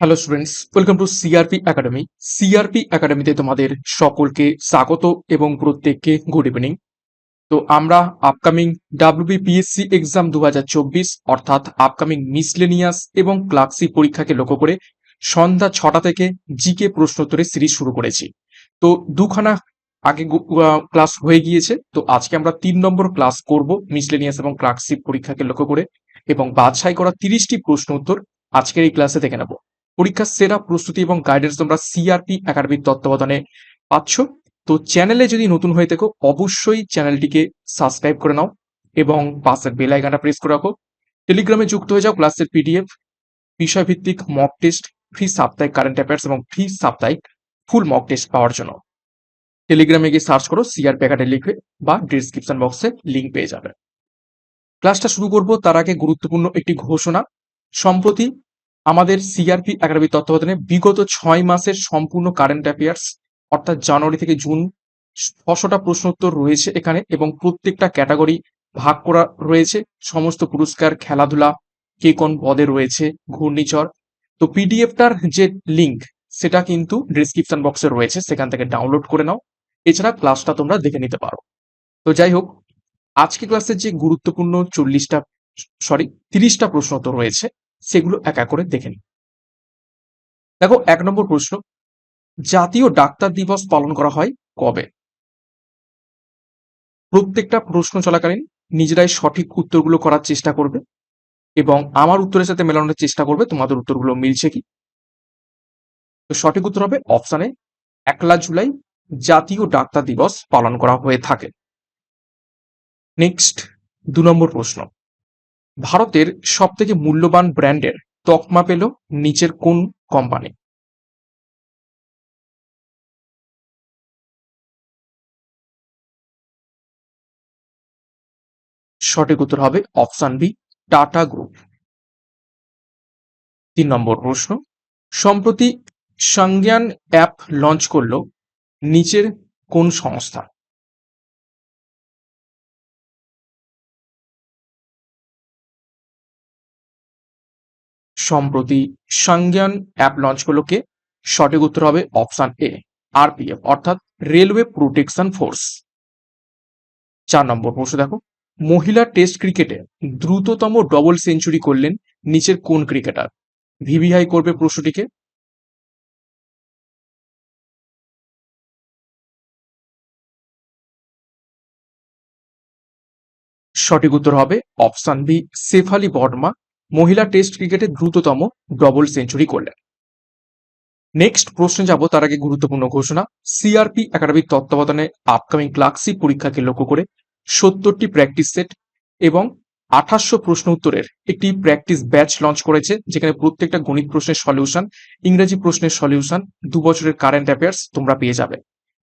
Hello students welcome to CRP academy CRP একাডেমিতে তোমাদের সকলকে স্বাগত এবং প্রত্যেককে গুড ইভিনিং তো আমরা আপকামিং ডাব্লিউবিপিএসসি এক্সাম দু হাজার চব্বিশ, অর্থাৎ আপকামিং মিসলেনিয়াস এবং ক্লার্কসি পরীক্ষাকে লক্ষ্য করে সন্ধ্যা ছটা থেকে জিকে প্রশ্নোত্তরের সিরিজ শুরু করেছি। তো দুখানা আগে ক্লাস হয়ে গিয়েছে। তো আজকে আমরা তিন নম্বর ক্লাস করব মিসলেনিয়াস এবং ক্লার্কসি পরীক্ষাকে লক্ষ্য করে এবং বাছাই করা তিরিশটি প্রশ্ন উত্তর আজকের এই ক্লাসে দেখে নেব। পরীক্ষার সেরা প্রস্তুতি এবং গাইডেন্স তোমরা সিআরপি একাডেমির তত্ত্বাবধানে পাচ্ছ। তো চ্যানেলে যদি নতুন হয়ে থাকো, অবশ্যই চ্যানেলটিকে সাবস্ক্রাইব করে নাও এবং পাশের বেল প্রেস করে রাখো। টেলিগ্রামে যুক্ত হয়ে যাও ক্লাসের পিডিএফ বিষয়ভিত্তিক মক টেস্ট ফ্রি সাপ্তাহিক কারেন্ট অ্যাফেয়ার্স এবং ফ্রি সাপ্তাহিক ফুল মক টেস্ট পাওয়ার জন্য। টেলিগ্রামে গিয়ে সার্চ করো সিআরপি একাডেমি লিখে বা ডিসক্রিপশন বক্সে লিঙ্ক পেয়ে যাবে। ক্লাসটা শুরু করব তার আগে গুরুত্বপূর্ণ একটি ঘোষণা। সম্প্রতি আমাদের সিআরপি একাডেমি তত্ত্বাবধানে বিগত ছয় মাসের সম্পূর্ণ কারেন্ট অ্যাফেয়ার্স অর্থাৎ জানুয়ারি থেকে জুন, ছশোটা প্রশ্নোত্তর রয়েছে এখানে এবং প্রত্যেকটা ক্যাটাগরি ভাগ করা রয়েছে। সমস্ত পুরস্কার, খেলাধুলা, কে কোন পদে রয়েছে, ঘূর্ণিঝড়। তো পিডিএফটার যে লিঙ্ক সেটা কিন্তু ডিসক্রিপশন বক্সে রয়েছে, সেখান থেকে ডাউনলোড করে নাও। এছাড়া ক্লাসটা তোমরা দেখে নিতে পারো। তো যাই হোক, আজকে ক্লাসের যে গুরুত্বপূর্ণ চল্লিশটা সরি তিরিশটা প্রশ্ন তো রয়েছে সেগুলো এক করে দেখে নিই দেখো, এক নম্বর প্রশ্ন, জাতীয় ডাক্তার দিবস পালন করা হয় কবে? প্রত্যেকটা প্রশ্ন চলাকালীন নিজেরাই সঠিক উত্তরগুলো করার চেষ্টা করবে এবং আমার উত্তরের সাথে মেলানোর চেষ্টা করবে, তোমাদের উত্তরগুলো মিলছে কি? তো সঠিক উত্তর হবে অপশানে একলা জুলাই জাতীয় ডাক্তার দিবস পালন করা হয়ে থাকে। নেক্সট, দু নম্বর প্রশ্ন ভারতের সব থেকে মূল্যবান ব্র্যান্ডের তকমা পেল নিচের কোন কোম্পানি? সঠিক উত্তর হবে অপশন বি, টাটা গ্রুপ। তিন নম্বর প্রশ্ন, সম্প্রতি সংজ্ঞান অ্যাপ লঞ্চ করল নিচের কোন সংস্থা? সম্প্রতি সংজ্ঞান অ্যাপ লঞ্চ করল কে সঠিক উত্তর হবে অপশন এ, আরপিএফ, অর্থাৎ রেলওয়ে প্রোটেকশন ফোর্স। চার নম্বর প্রশ্ন দেখো, মহিলা টেস্ট ক্রিকেটে দ্রুততম ডবল সেঞ্চুরি করলেন নিচের কোন ক্রিকেটার? ভিভিআই করবে প্রশ্নটিকে। সঠিক উত্তর হবে অপশন বি, শেফালি বর্মা। মহিলা টেস্ট ক্রিকেটে দ্রুততম ডবল সেঞ্চুরি করলেন নেক্সট প্রশ্নে যাব তার আগে গুরুত্বপূর্ণ ঘোষণা। সিআরপি একাডেমির তত্ত্বাবধানে আপকামিং ক্লাসি পরীক্ষাকে লক্ষ্য করে সত্তরটি প্র্যাকটিস সেট এবং আঠাশশো প্রশ্ন উত্তরের একটি প্র্যাকটিস ব্যাচ লঞ্চ করেছে, যেখানে প্রত্যেকটা গণিত প্রশ্নের সলিউশন ইংরেজি প্রশ্নের সলিউশন দু বছরের কারেন্ট অ্যাফেয়ার্স তোমরা পেয়ে যাবে।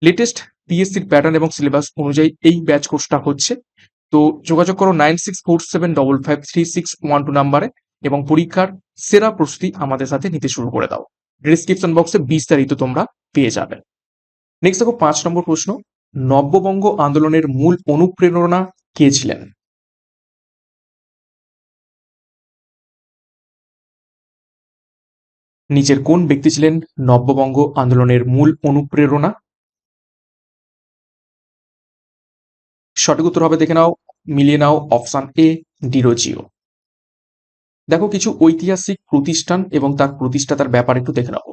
লেটেস্ট পিএসসির প্যাটার্ন এবং সিলেবাস অনুযায়ী এই ব্যাচ কোর্সটা হচ্ছে তো যোগাযোগ করো nine six four seven double five three six one two নাম্বারে এবং পরীক্ষার সেরা প্রস্তুতি আমাদের সাথে নিতে শুরু করে দাও। ডিসক্রিপশন বক্সে বিস্তারিত তোমরা পেয়ে যাবে। নেক্সট দেখো পাঁচ নম্বর প্রশ্ন, নব্যবঙ্গ আন্দোলনের মূল অনুপ্রেরণা কে ছিলেন? নিচের কোন ব্যক্তি ছিলেন নব্যবঙ্গ আন্দোলনের মূল অনুপ্রেরণা? সঠিক উত্তর হবে দেখে নাও, মিলিয়ে নাও অপশন এ ডিরোজিও দেখো কিছু ঐতিহাসিক প্রতিষ্ঠান এবং তার প্রতিষ্ঠাতার ব্যাপার একটু দেখে নেব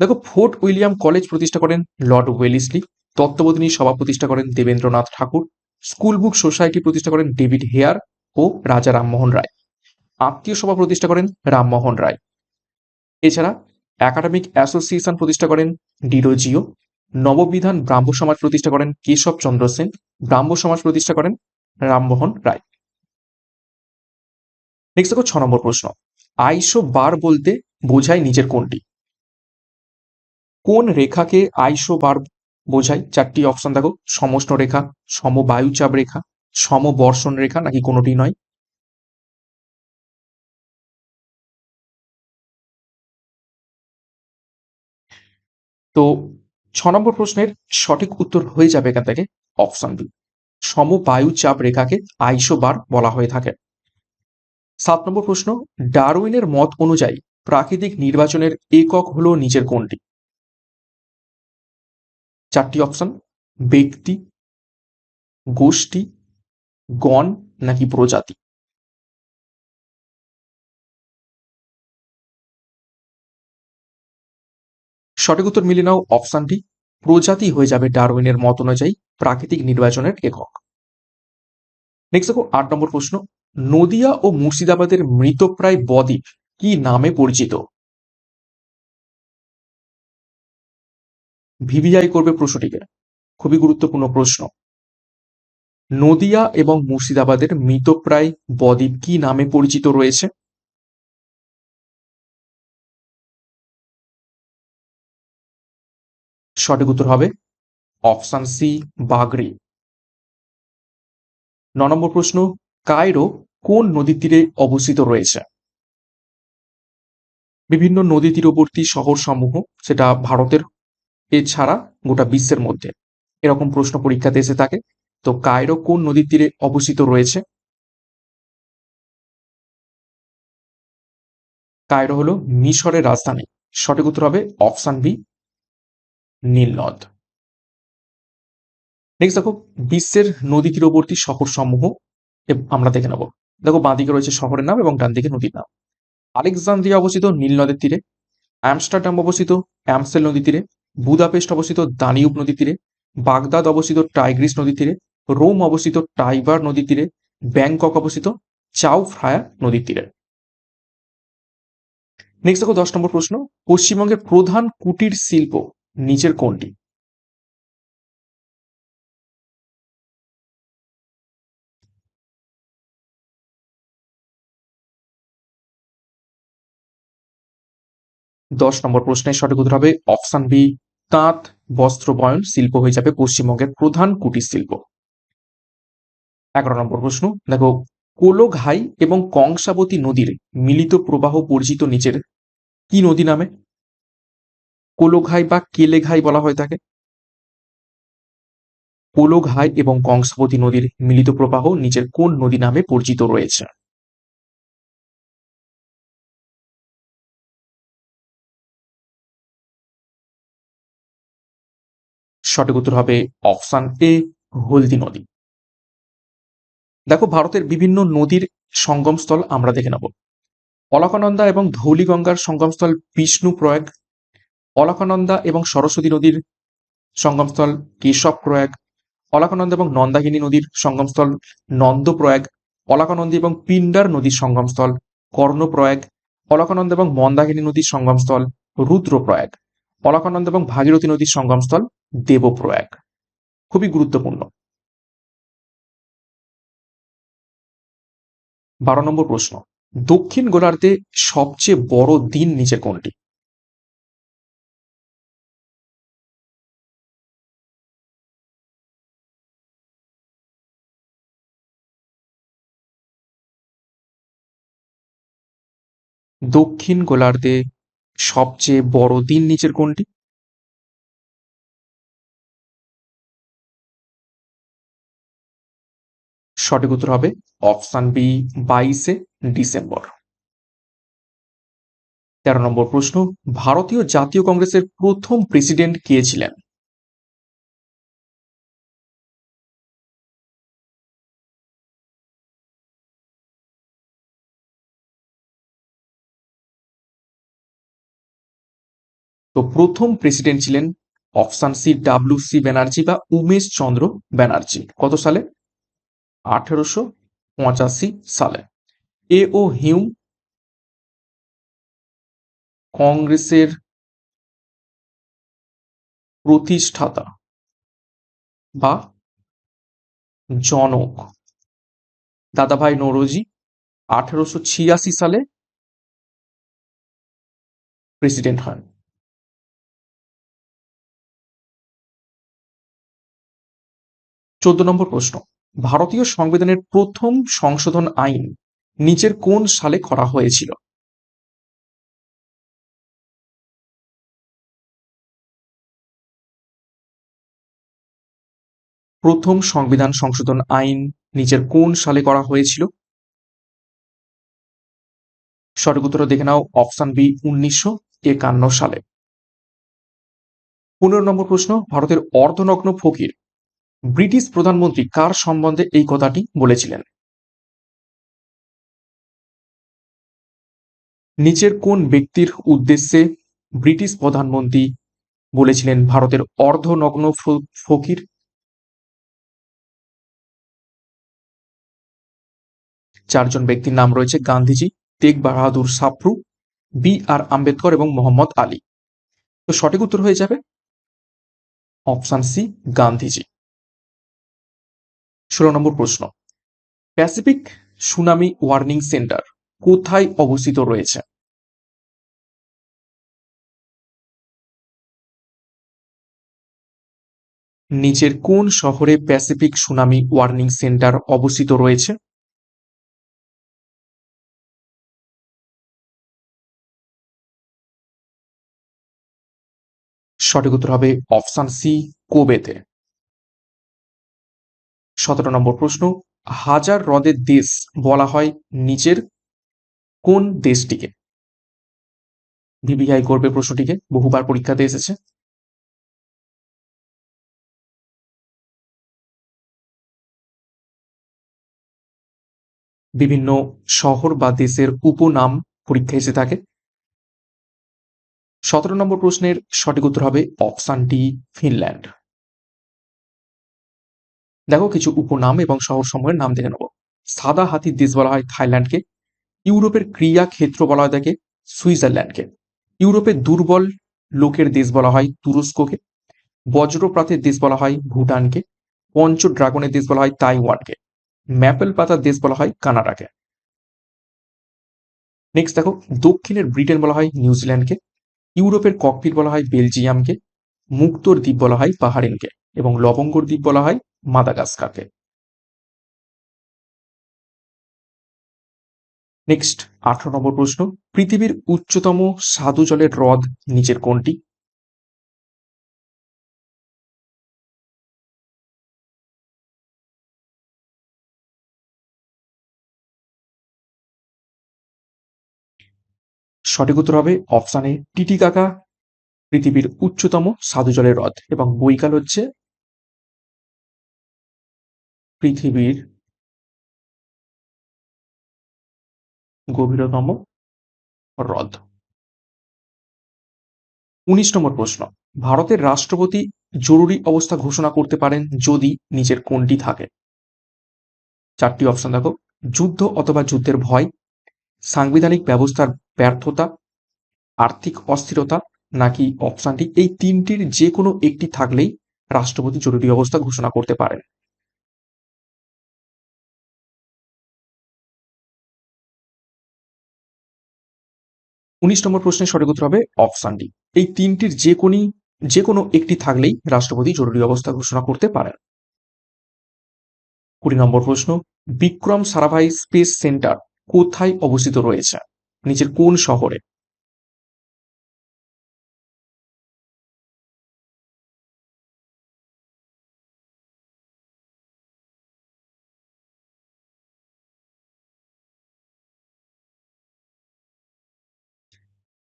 দেখো ফোর্ট উইলিয়াম কলেজ প্রতিষ্ঠা করেন লর্ড ওয়েলিসলি, তত্ত্ববোধিনী সভা প্রতিষ্ঠা করেন Debendranath Thakur, school book society প্রতিষ্ঠা করেন ডেভিড হেয়ার ও রাজা রামমোহন রায়। আত্মীয় সভা প্রতিষ্ঠা করেন রামমোহন রায়। এছাড়া একাডেমিক অ্যাসোসিয়েশন প্রতিষ্ঠা করেন ডিরোজিও নববিধান ব্রাহ্ম সমাজ প্রতিষ্ঠা করেন কেশব চন্দ্র সেন। ব্রাহ্ম সমাজ প্রতিষ্ঠা করেন রামমোহন রায়। নেক্সট দেখো ছ নম্বর প্রশ্ন। আইসো বার বলতে বোঝায় নিজের কোনটি? কোন রেখাকে আইসো বার বোঝায়? চারটি অপশন দেখো। সমষ্ণ রেখা, সমবায়ুচাপ রেখা, সমবর্ষণ রেখা নাকি কোনোটি নয়? তো ছ নম্বর প্রশ্নের সঠিক উত্তর হয়ে যাবে এখান থেকে অপশন বি সমবায়ু চাপ রেখাকে আইসোবার বলা হয়ে থাকে। সাত নম্বর প্রশ্ন, ডারউইনের মত অনুযায়ী প্রাকৃতিক নির্বাচনের একক হলো নিচের কোনটি? চারটি অপশন ব্যক্তি, গোষ্ঠী, গণ নাকি প্রজাতি? সঠিক উত্তর মিলে নাও অপশনটি প্রজাতি হয়ে যাবে ডারউইনের মত অনুযায়ী প্রাকৃতিক নির্বাচনের একক। নেক্সট দেখো, আট নম্বর প্রশ্ন, নদিয়া ও মুর্শিদাবাদের মৃতপ্রায় বদ্বীপ কি নামে পরিচিত? ভিভিআই করবে প্রশ্নটিকে, খুবই গুরুত্বপূর্ণ প্রশ্ন। নদিয়া এবং মুর্শিদাবাদের মৃতপ্রায় বদ্বীপ কি নামে পরিচিত রয়েছে? সঠিক উত্তর হবে অপশান সি, বাগরি। ন নম্বর প্রশ্ন, কায়রো কোন নদীর তীরে অবস্থিত রয়েছে? বিভিন্ন নদী তীরবর্তী শহর সমূহ সেটা ভারতের, এছাড়া গোটা বিশ্বের মধ্যে। এরকম প্রশ্ন পরীক্ষাতে এসে থাকে। তো কায়রো কোন নদীর তীরে অবস্থিত রয়েছে? কায়রো হলো মিশরের রাজধানী। সঠিক উত্তর হবে অপশান বি নীলনদ নেক্সট দেখো, বিশ্বের নদী তীরবর্তী শহর সমূহ আমরা দেখে নেব। দেখো, বাঁদিকে রয়েছে শহরের নাম এবং ডান দিকে নদীর নাম। আলেকজান্দ্রিয়া অবস্থিত নীল নদের তীরে অ্যামস্টারডাম অবস্থিত অ্যামসেল নদী তীরে, বুদাপেস্ট অবস্থিত দানিউব নদী তীরে, বাগদাদ অবস্থিত টাইগ্রিস নদী তীরে, রোম অবস্থিত টাইবার নদী তীরে, ব্যাংকক অবস্থিত চাউ ফ্রায়া নদীর তীরে। নেক্সট দেখো, দশ নম্বর প্রশ্ন, পশ্চিমবঙ্গের প্রধান কুটির শিল্প নিচের কোনটি দশ নম্বর প্রশ্নের সঠিক উত্তর হবে অপশন বি, তাঁত, বস্ত্র বয়ন, শিল্প হয়ে যাবে পশ্চিমবঙ্গের প্রধান কুটির শিল্প। এগারো নম্বর প্রশ্ন, দেখো, কোলোঘাই এবং কংসাবতী নদীর মিলিত প্রবাহ পরিচিত নিচের কি নদী নামে? কোলোঘাই বা কেলেঘাই বলা হয়ে থাকে কোলোঘাই এবং কংসাবতী নদীর মিলিত প্রবাহ নিচের কোন নদী নামে পরিচিত রয়েছে? সঠিক উত্তর হবে অপশান এ, হলদি নদী। দেখো, ভারতের বিভিন্ন নদীর সঙ্গমস্থল আমরা দেখে নেব। অলকানন্দা এবং ধৌলিগঙ্গার সঙ্গমস্থল বিষ্ণু প্রয়াগ অলকানন্দা এবং সরস্বতী নদীর সঙ্গমস্থল কেশব প্রয়াগ, অলকানন্দা এবং নন্দাকিনী নদীর সঙ্গমস্থল নন্দপ্রয়াগ, অলকানন্দী এবং পিন্ডার নদীর সঙ্গমস্থল কর্ণপ্রয়াগ, অলকানন্দ এবং মন্দাকিনী নদীর সঙ্গমস্থল রুদ্রপ্রয়াগ, অলকানন্দ এবং ভাগীরথী নদীর সঙ্গমস্থল দেবপ্রয়াগ। খুবই গুরুত্বপূর্ণ। বারো নম্বর প্রশ্ন, দক্ষিণ গোলার্ধে সবচেয়ে বড় দিন নিচে কোনটি? দক্ষিণ গোলার্ধে সবচেয়ে বড় দিন নিচের কোনটি? সঠিক উত্তর হবে অপশান বি, বাইশে ডিসেম্বর। তেরো নম্বর প্রশ্ন, ভারতীয় জাতীয় কংগ্রেসের প্রথম প্রেসিডেন্ট কে ছিলেন? তো প্রথম প্রেসিডেন্ট ছিলেন option C W C Banerjee বা উমেশ চন্দ্র ব্যানার্জি। কত সালে? আঠেরোশো পঁচাশি সালে। এ ও হিউম কংগ্রেসের প্রতিষ্ঠাতা বা জনক। দাদাভাই নরোজি আঠেরোশো ছিয়াশি সালে প্রেসিডেন্ট হন। চোদ্দ নম্বর প্রশ্ন। ভারতীয় সংবিধানের প্রথম সংশোধন আইন নিচের কোন সালে করা হয়েছিল? প্রথম সংবিধান সংশোধন আইন নিচের কোন সালে করা হয়েছিল? সঠিক উত্তর দেখে নাও, অপশন বি, উনিশশো একান্ন সালে। পনেরো নম্বর প্রশ্ন, ভারতের অর্ধনগ্ন ফকির ব্রিটিশ প্রধানমন্ত্রী কার সম্বন্ধে এই কথাটি বলেছিলেন? নিচের কোন ব্যক্তির উদ্দেশ্যে ব্রিটিশ প্রধানমন্ত্রী বলেছিলেন ভারতের অর্ধনগ্ন ফকির? চারজন ব্যক্তির নাম রয়েছে গান্ধীজি তেগ বাহাদুর সাফরু বি আর আম্বেদকর এবং মোহাম্মদ আলী। তো সঠিক উত্তর হয়ে যাবে অপশান সি, গান্ধীজি। ষোলো নম্বর প্রশ্ন। প্যাসিফিক সুনামি ওয়ার্নিং সেন্টার কোথায় অবস্থিত রয়েছে? নিচের কোন শহরে প্যাসিফিক সুনামি ওয়ার্নিং সেন্টার অবস্থিত রয়েছে? সঠিক উত্তর হবে অপশান সি, কোবেতে। সতেরো নম্বর প্রশ্ন, হাজার হ্রদের দেশ বলা হয় নিচের কোন দেশটিকে? ভিভিআই করবে প্রশ্নটিকে, বহুবার পরীক্ষাতে এসেছে। বিভিন্ন শহর বা দেশের উপনাম পরীক্ষা এসে থাকে। সতেরো নম্বর প্রশ্নের সঠিক উত্তর হবে অপশান ডি, ফিনল্যান্ড। দেখো কিছু উপনাম এবং শহর সমূহের নাম দেখে নেব। সাদা হাতির দেশ বলা হয় থাইল্যান্ডকে। ইউরোপের ক্রিয়া ক্ষেত্র বলা হয় তাকে সুইজারল্যান্ডকে। ইউরোপের দুর্বল লোকের দেশ বলা হয় তুরস্ককে। বজ্রপ্রাতের দেশ বলা হয় ভুটানকে। পঞ্চ ড্রাগনের দেশ বলা হয় তাইওয়ানকে। ম্যাপেল পাতার দেশ বলা হয় কানাডাকে। নেক্সট দেখো, দক্ষিণের ব্রিটেন বলা হয় নিউজিল্যান্ডকে। ইউরোপের ককপিট বলা হয় বেলজিয়ামকে। মুক্তোর দ্বীপ বলা হয় পাহাড়িনকে। এবং লবঙ্গর দ্বীপ বলা হয় মাদাগাস্কারকে। নেক্সট আঠারো নম্বর প্রশ্ন, পৃথিবীর উচ্চতম সাধু জলের হ্রদ নিচের কোনটি? সঠিক উত্তর হবে অপশানে টিটিকাকা পৃথিবীর উচ্চতম সাধু জলের হ্রদ এবং বৈকাল হচ্ছে পৃথিবীর গভীরতম হ্রদ। উনিশ নম্বর প্রশ্ন। ভারতের রাষ্ট্রপতি জরুরি অবস্থা ঘোষণা করতে পারেন যদি নিজের কোনটি থাকে? চারটি অপশন দেখো। যুদ্ধ অথবা যুদ্ধের ভয়, সাংবিধানিক ব্যবস্থার ব্যর্থতা, আর্থিক অস্থিরতা, নাকি অপশানটি এই তিনটির যে কোনো একটি থাকলেই রাষ্ট্রপতি জরুরি অবস্থা ঘোষণা করতে পারেন? উনিশ নম্বর প্রশ্নের সঠিক উত্তর হবে অপশান ডি এই তিনটির যে কোনই, যে কোনো একটি থাকলেই রাষ্ট্রপতি জরুরি অবস্থা ঘোষণা করতে পারেন। কুড়ি নম্বর প্রশ্ন, বিক্রম সারাভাই স্পেস সেন্টার কোথায় অবস্থিত রয়েছে? নিচের কোন শহরে?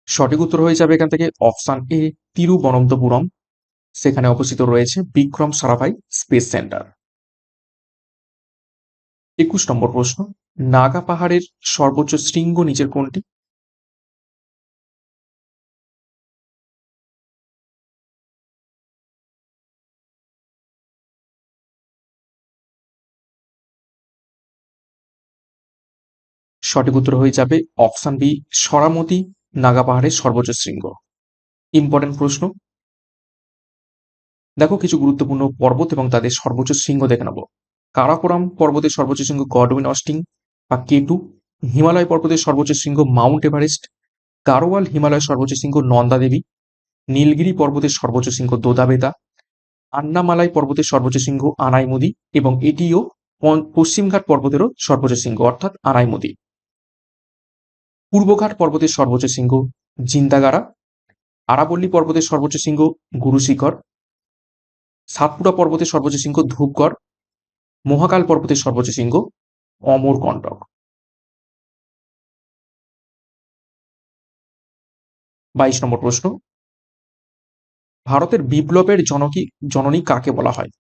সঠিক উত্তর হয়ে যাবে এখান থেকে অপশান এ, তিরুবনন্তপুরম। সেখানে অবস্থিত রয়েছে বিক্রম সারাভাই স্পেস সেন্টার। একুশ নম্বর প্রশ্ন, নাগা পাহাড়ের সর্বোচ্চ শৃঙ্গ নিচের কোনটি? সঠিক উত্তর হয়ে যাবে অপশান বি, সরামতি নাগা পাহাড়ের সর্বোচ্চ শৃঙ্গ। ইম্পর্টেন্ট প্রশ্ন। দেখো কিছু গুরুত্বপূর্ণ পর্বত এবং তাদের সর্বোচ্চ শৃঙ্গ দেখে নেব। কারাকোরাম পর্বতের সর্বোচ্চ শৃঙ্গ গডউইন অস্টিং বা কেটু হিমালয় পর্বতের সর্বোচ্চ শৃঙ্গ মাউন্ট এভারেস্ট গারোয়াল হিমালয় সর্বোচ্চ শৃঙ্গ নন্দা দেবী, নীলগিরি পর্বতের সর্বোচ্চ শৃঙ্গ দোদাবেদা আন্নামালাই পর্বতের সর্বোচ্চ শৃঙ্গ আনাইমুদি এবং এটিও পশ্চিমঘাট পর্বতেরও সর্বোচ্চ শৃঙ্গ অর্থাৎ আনাইমুদি। পূর্বঘাট পর্বতের সর্বোচ্চ শৃঙ্গ জিন্দাগারা আরাবল্লী পর্বতের সর্বোচ্চ শৃঙ্গ, গুরুশিখর, সাতপুরা পর্বতের সর্বোচ্চ শৃঙ্গ, ধূপগড়, মহাকাল পর্বতের সর্বোচ্চ শৃঙ্গ অমরকণ্টক বাইশ নম্বর প্রশ্ন, ভারতের বিপ্লবের জনকী জননী কাকে বলা হয়?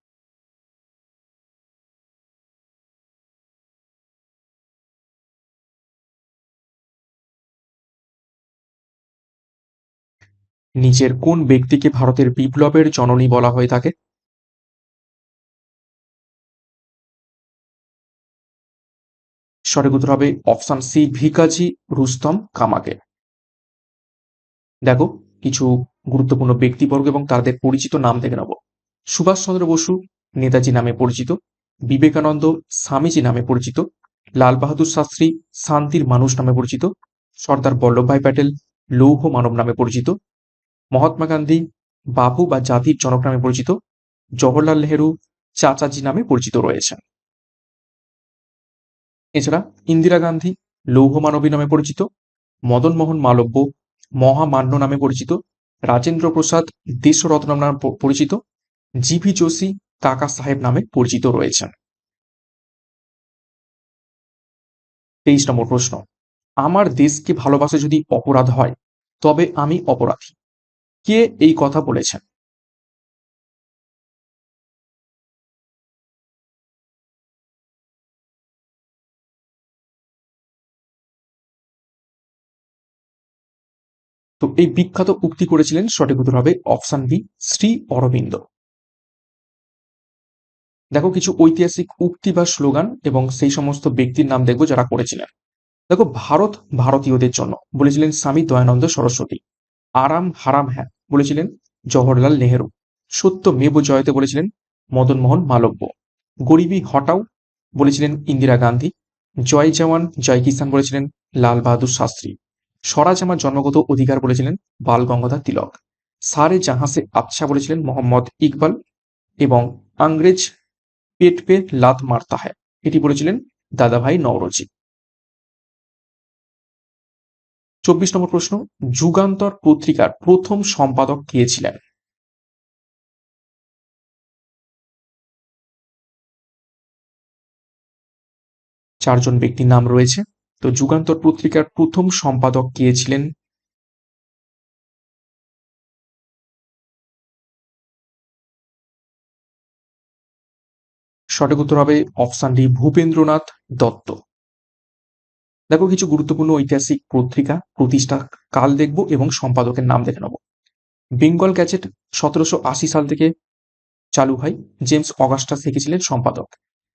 নিচের কোন ব্যক্তিকে ভারতের বিপ্লবের জননী বলা হয়ে থাকে? সঠিক উত্তর হবে অপশন সি, ভিকাজি রুস্তম কামাকে। দেখো, কিছু গুরুত্বপূর্ণ ব্যক্তিবর্গ এবং তাদের পরিচিত নাম দেখে নেব। সুভাষচন্দ্র বসু নেতাজি নামে পরিচিত, বিবেকানন্দ স্বামীজি নামে পরিচিত লাল বাহাদুর শাস্ত্রী শান্তির মানুষ নামে পরিচিত, সর্দার বল্লভভাই প্যাটেল লৌহ মানব নামে পরিচিত মহাত্মা গান্ধী, বাবু বা জাতির জনক নামে পরিচিত, জওহরলাল নেহেরু, চাচাজি নামে পরিচিত রয়েছেন। এছাড়া ইন্দিরা গান্ধী, লৌহ মানবী নামে পরিচিত মদন মোহন মালব্য, মহামান্য নামে পরিচিত, রাজেন্দ্র প্রসাদ দেশরত্ন নামে পরিচিত জিভি যোশী, কাকা সাহেব নামে পরিচিত রয়েছেন। তেইশ নম্বর প্রশ্ন। আমার দেশকে ভালোবাসা যদি অপরাধ হয়, তবে আমি অপরাধী। কে এই কথা বলেছেন? তো এই বিখ্যাত উক্তি করেছিলেন সঠিক উত্তর হবে অপশন বি, শ্রী অরবিন্দ। দেখো, কিছু ঐতিহাসিক উক্তি বা স্লোগান এবং সেই সমস্ত ব্যক্তির নাম দেখব যারা করেছিলেন। দেখো, ভারত ভারতীয়দের জন্য বলেছিলেন স্বামী দয়ানন্দ সরস্বতী। আরাম হারাম হ্যাঁ। বলেছিলেন জওহরলাল নেহেরু। সত্য মেব জয়তে বলেছিলেন মদন মোহন মালব্য। গরিবী হটাও বলেছিলেন ইন্দিরা গান্ধী। জয় জওয়ান, জয় কিষান বলেছিলেন লাল বাহাদুর শাস্ত্রী। স্বরাজ আমার জন্মগত অধিকার বলেছিলেন বাল গঙ্গাধর তিলক। সারে জাহাসে আচ্ছা বলেছিলেন মোহাম্মদ ইকবাল এবং আংরেজ পেট পে লাত মারতা হ্যায়। এটি বলেছিলেন দাদাভাই নওরোজি। চব্বিশ নম্বর প্রশ্ন, যুগান্তর পত্রিকার প্রথম সম্পাদক কে ছিলেন? চারজন ব্যক্তির নাম রয়েছে। তো যুগান্তর পত্রিকার প্রথম সম্পাদক কে ছিলেন? সঠিক উত্তর হবে অপশান ডি ভূপেন্দ্রনাথ দত্ত। দেখো, কিছু গুরুত্বপূর্ণ ঐতিহাসিক পত্রিকা, প্রতিষ্ঠা, কাল দেখব এবং সম্পাদকের নাম দেখে নেব। বেঙ্গল গ্যাজেট সতেরোশো আশি সাল থেকে চালু হয়, জেমস অগাস্টাস লিখেছিলেন সম্পাদক।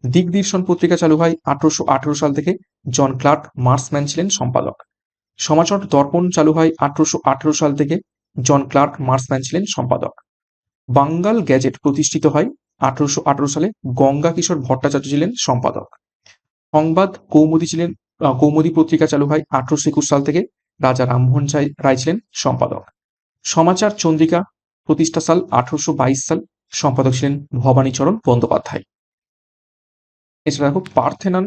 দিগদর্শন পত্রিকা চালু হয়, আঠারোশো আঠারো সাল থেকে জন ক্লার্ক মার্সম্যান ছিলেন সম্পাদক। সমাচর দর্পণ চালু হয়, আঠারোশো আঠারো সাল থেকে জন ক্লার্ক মার্সম্যান ছিলেন সম্পাদক। বাঙ্গাল গ্যাজেট প্রতিষ্ঠিত হয়, আঠারোশো আঠারো সালে গঙ্গা কিশোর ভট্টাচার্য ছিলেন সম্পাদক। সংবাদ কৌমুদি ছিলেন কৌমুদি পত্রিকা চালু হয় আঠারোশো একুশ সাল থেকে। রাজা রামমোহন রায় ছিলেন সম্পাদক। সমাচার চন্দ্রিকা প্রতিষ্ঠা সাল আঠারোশো বাইশ সাল, সম্পাদক ছিলেন ভবানীচরণ বন্দ্যোপাধ্যায়। এছাড়া দেখো পার্থেনান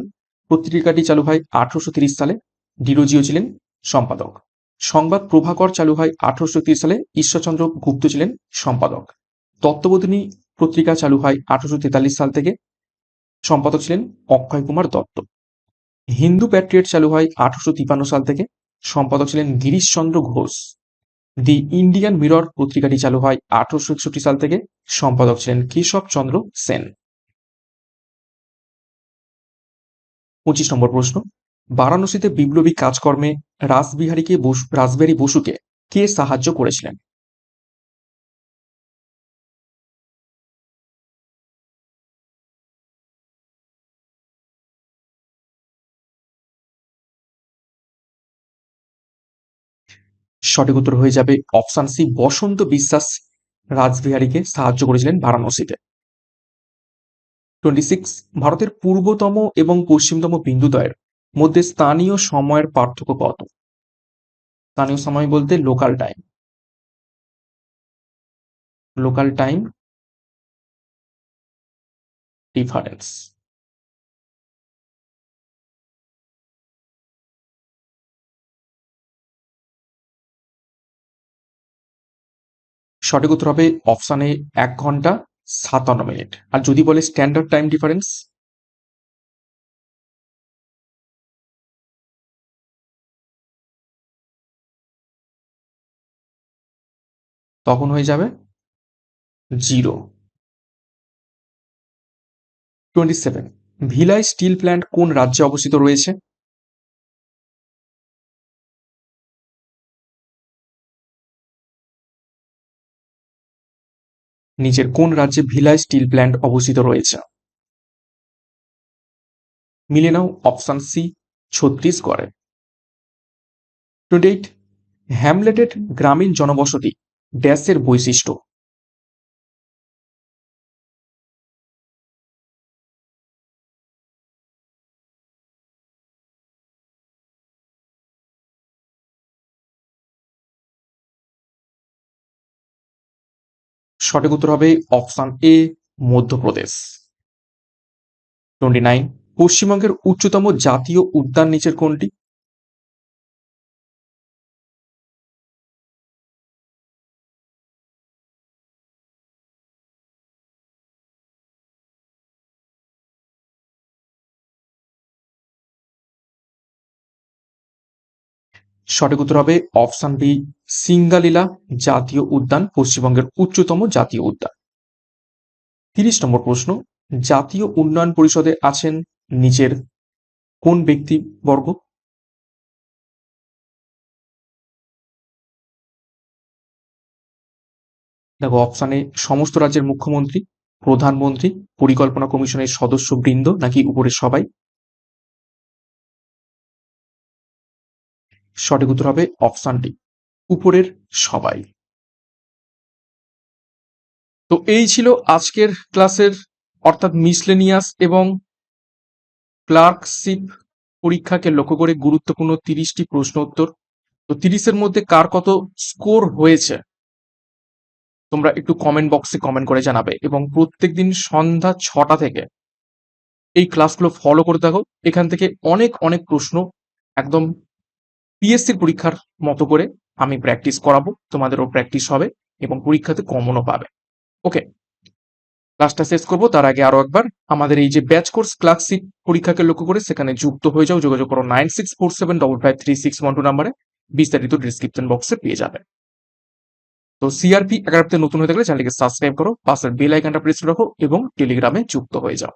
পত্রিকাটি চালু হয় আঠারোশো সালে, ডিরোজিও ছিলেন সম্পাদক। সংবাদ প্রভাকর চালু হয় আঠারোশো সালে, ঈশ্বরচন্দ্র গুপ্ত ছিলেন সম্পাদক। তত্ত্ববোধিনী পত্রিকা চালু হয় আঠারোশো তেতাল্লিশ সাল থেকে, সম্পাদক ছিলেন অক্ষয় কুমার দত্ত। হিন্দু প্যাট্রিয়ট চালু হয় আঠারোশো সাল থেকে। সম্পাদক ছিলেন Girishchandra Ghosh. The Indian Mirror পত্রিকাটি চালু হয় আঠারোশো একষট্টি সাল থেকে। সম্পাদক ছিলেন কেশব চন্দ্র সেন। পঁচিশ নম্বর প্রশ্ন। বারাণসীতে বিপ্লবী কাজকর্মে রাসবিহারীকে রাসবিহারী বসুকে কে সাহায্য করেছিলেন? সঠিক উত্তর হয়ে যাবে অপশান সি, বসন্ত বিশ্বাস রাজবিহারীকে সাহায্য করেছিলেন বারাণসীতে। টোয়েন্টি সিক্স, ভারতের পূর্বতম এবং পশ্চিমতম বিন্দুদ্বয়ের মধ্যে স্থানীয় সময়ের পার্থক্য কত? স্থানীয় সময় বলতে local time local time difference সঠিক উত্তর হবে অপশানে এক ঘণ্টা সাতান্ন মিনিট। আর যদি বলে স্ট্যান্ডার্ড টাইম ডিফারেন্স তখন হয়ে যাবে zero twenty seven Bhilai steel plant কোন রাজ্যে অবস্থিত রয়েছে? নিচের কোন রাজ্যে ভিলাই স্টিল প্ল্যান্ট অবস্থিত রয়েছে? মিলে নাও অপশান সি, ছত্তিশগড়ে। টোয়েন্টি এইট হ্যামলেটেড গ্রামীণ জনবসতি, ড্যাশের বৈশিষ্ট্য। সঠিক উত্তর হবে option A, Madhya Pradesh. Twenty nine, পশ্চিমবঙ্গের উচ্চতম জাতীয় উদ্যান নিচের কোনটি? সঠিক উত্তর হবে অপশন বি সিঙ্গালীলা জাতীয় উদ্যান পশ্চিমবঙ্গের উচ্চতম জাতীয় উদ্যান। তিরিশ নম্বর প্রশ্ন, জাতীয় উন্নয়ন পরিষদে আছেন নিচের কোন ব্যক্তিবর্গ? দেখো, অপশানে সমস্ত রাজ্যের মুখ্যমন্ত্রী, প্রধানমন্ত্রী, পরিকল্পনা কমিশনের সদস্য বৃন্দ নাকি উপরের সবাই? সঠিক উত্তর হবে অপশান ডি উপরের সবাই। তো এই ছিল আজকের ক্লাসের, অর্থাৎ মিসলেনিয়াস এবং ক্লার্কশিপ পরীক্ষাকে লক্ষ্য করে গুরুত্বপূর্ণ তিরিশটি প্রশ্ন উত্তর। তো তিরিশের মধ্যে কার কত স্কোর হয়েছে? তোমরা একটু কমেন্ট বক্সে কমেন্ট করে জানাবে এবং প্রত্যেকদিন সন্ধ্যা ছটা থেকে এই ক্লাসগুলো ফলো করে থাকো এখান থেকে অনেক অনেক প্রশ্ন একদম পিএসসির পরীক্ষার মতো করে আমি প্র্যাকটিস করাবো, তোমাদেরও প্র্যাকটিস হবে এবং পরীক্ষাতে কমনও পাবে। ওকে ক্লাসটা শেষ করব, তার আগে আরও একবার, আমাদের এই যে ব্যাচ কোর্স ক্লাসিক পরীক্ষাকে লক্ষ্য করে সেখানে যুক্ত হয়ে যাও, যোগাযোগ করো nine six four seven double five three six one two নাম্বারে বিস্তারিত ডিসক্রিপশন বক্সে পেয়ে যাবে। তো সিআরপি একাডেমিতে নতুন হয়ে থাকলে চ্যানেলকে সাবস্ক্রাইব করো পাশের বেল আইকনটা প্রেস রাখো এবং টেলিগ্রামে যুক্ত হয়ে যাও।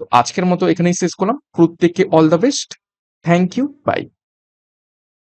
তো আজকের মতো এখানেই শেষ করলাম। প্রত্যেককে all the best thank you bye